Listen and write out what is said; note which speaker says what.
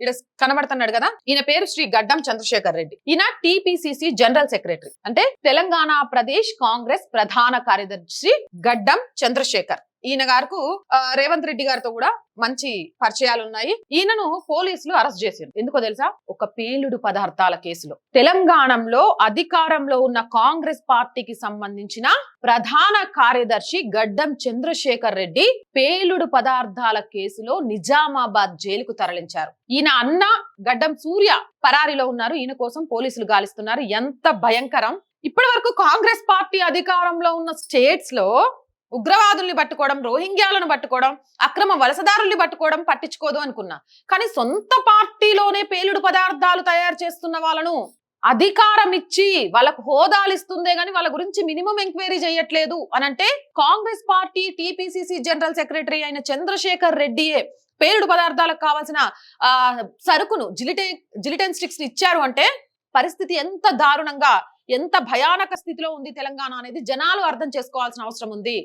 Speaker 1: ఇక్కడ కనబడుతున్నాడు కదా? ఈయన పేరు శ్రీ గడ్డం చంద్రశేఖర్ రెడ్డి. ఈయన టిపిసిసి జనరల్ సెక్రటరీ. అంటే తెలంగాణ ప్రదేశ్ కాంగ్రెస్ ప్రధాన కార్యదర్శి గడ్డం చంద్రశేఖర్. ఈయన గారు రేవంత్ రెడ్డి గారితో కూడా మంచి పరిచయాలు ఉన్నాయి ఈయనను పోలీసులు అరెస్ట్ చేశారు ఎందుకో తెలుసా? ఒక పేలుడు పదార్థాల కేసులో. తెలంగాణలో అధికారంలో ఉన్న కాంగ్రెస్ పార్టీకి సంబంధించిన ప్రధాన కార్యదర్శి గడ్డం చంద్రశేఖర్ రెడ్డి పేలుడు పదార్థాల కేసులో నిజామాబాద్ జైలుకు తరలించారు. ఈయన అన్న గడ్డం సూర్య పరారీలో ఉన్నారు. ఈయన కోసం పోలీసులు గాలిస్తున్నారు. ఎంత భయంకరం! ఇప్పటి వరకు కాంగ్రెస్ పార్టీ అధికారంలో ఉన్న స్టేట్స్లో ఉగ్రవాదుల్ని పట్టుకోవడం రోహింగ్యాలను పట్టుకోవడం అక్రమ వలసదారుల్ని పట్టుకోవడం పట్టించుకోదు అనుకున్నా. కానీ సొంత పార్టీలోనే పేలుడు పదార్థాలు తయారు చేస్తున్న వాళ్ళను అధికారం ఇచ్చి వాళ్ళకు హోదాలు ఇస్తుందే గాని వాళ్ళ గురించి మినిమం ఎంక్వైరీ చేయట్లేదు అని అంటే Congress party TPCC general secretary అయిన చంద్రశేఖర్ రెడ్డియే పేలుడు పదార్థాలకు కావాల్సిన ఆ సరుకును జిలిటెన్ జిలిటెన్ స్టిక్స్ ఇచ్చారు అంటే పరిస్థితి ఎంత దారుణంగా ఎంత భయానక స్థితిలో ఉంది తెలంగాణ అనేది జనాలు అర్థం చేసుకోవాల్సిన అవసరం ఉంది.